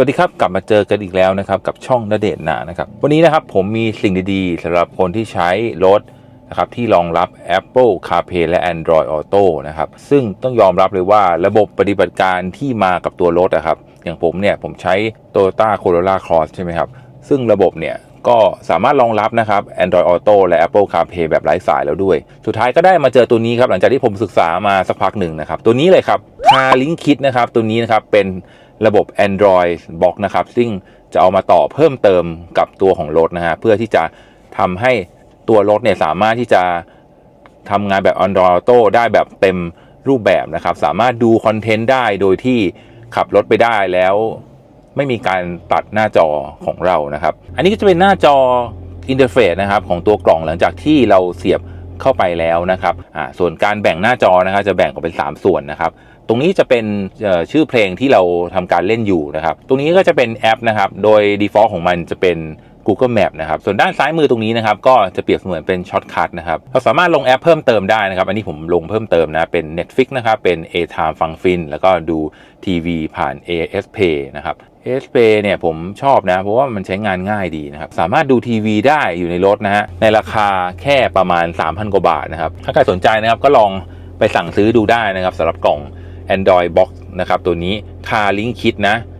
วัสดีครับกลับมาเจอกันอีกแล้วนะครับกับช่องนเดชน์นานะครับวันนี้นะครับผมมีสิ่งดีๆสำหรับคนที่ใช้รถนะครับที่รองรับ Apple CarPlay และ Android Auto นะครับซึ่งต้องยอมรับเลยว่าระบบปฏิบัติการที่มากับตัวรถอะครับอย่างผมเนี่ยผมใช้ Toyota Corolla Cross ใช่ไหมครับซึ่งระบบเนี่ยก็สามารถรองรับนะครับ Android Auto และ Apple CarPlay แบบไร้สายแล้วด้วย สุดท้ายก็ได้มาเจอตัวนี้ครับหลังจากที่ผมศึกษามาสักพักหนึ่งนะครับตัวนี้เลยครับ CarLink Kit นะครับ ตัวนี้นะครับเป็นระบบ Android Box นะครับ ซึ่งจะเอามาต่อเพิ่มเติมกับตัวของรถนะฮะเพื่อที่จะทำให้ตัวรถเนี่ยสามารถที่จะทำงานแบบ Android Auto ได้แบบเต็มรูปแบบนะครับ สามารถดูคอนเทนต์ได้โดยที่ขับรถไปได้แล้วไม่มีการตัดหน้าจอของเรานะครับ อันนี้ก็จะเป็นหน้าจออินเทอร์เฟซนะครับของตัวกล่องหลังจากที่เราเสียบ เข้าไปแล้วนะครับอ่าส่วนการแบ่งหน้าจอนะครับจะแบ่งออกเป็น 3 ส่วนนะครับตรงนี้จะเป็นเอ่อชื่อเพลงที่เราทำการเล่นอยู่นะครับ ตรงนี้ก็จะเป็นแอปนะครับ โดย default ของมันจะเป็น Google Map นะครับส่วนด้านซ้ายมือตรงนี้นะครับก็จะเปรียบเสมือนเป็นช็อตคัทนะครับเราสามารถลงแอปเพิ่มเติมได้นะครับ อันนี้ผมลงเพิ่มเติมนะเป็น Netflix นะครับเป็น A-Time ฟังฟินแล้วก็ดูทีวีผ่าน AS Pay นะครับ AS Play เนี่ยผมชอบนะ เพราะว่ามันใช้งานง่ายดีนะครับ สามารถดูทีวีได้อยู่ในรถนะฮะในราคาแค่ประมาณ 3,000 กว่าบาทนะครับ ถ้าใครสนใจนะครับก็ลองไปสั่งซื้อดูได้นะครับสำหรับกล่อง Android Box นะครับตัวนี้ Car Link Kit นะ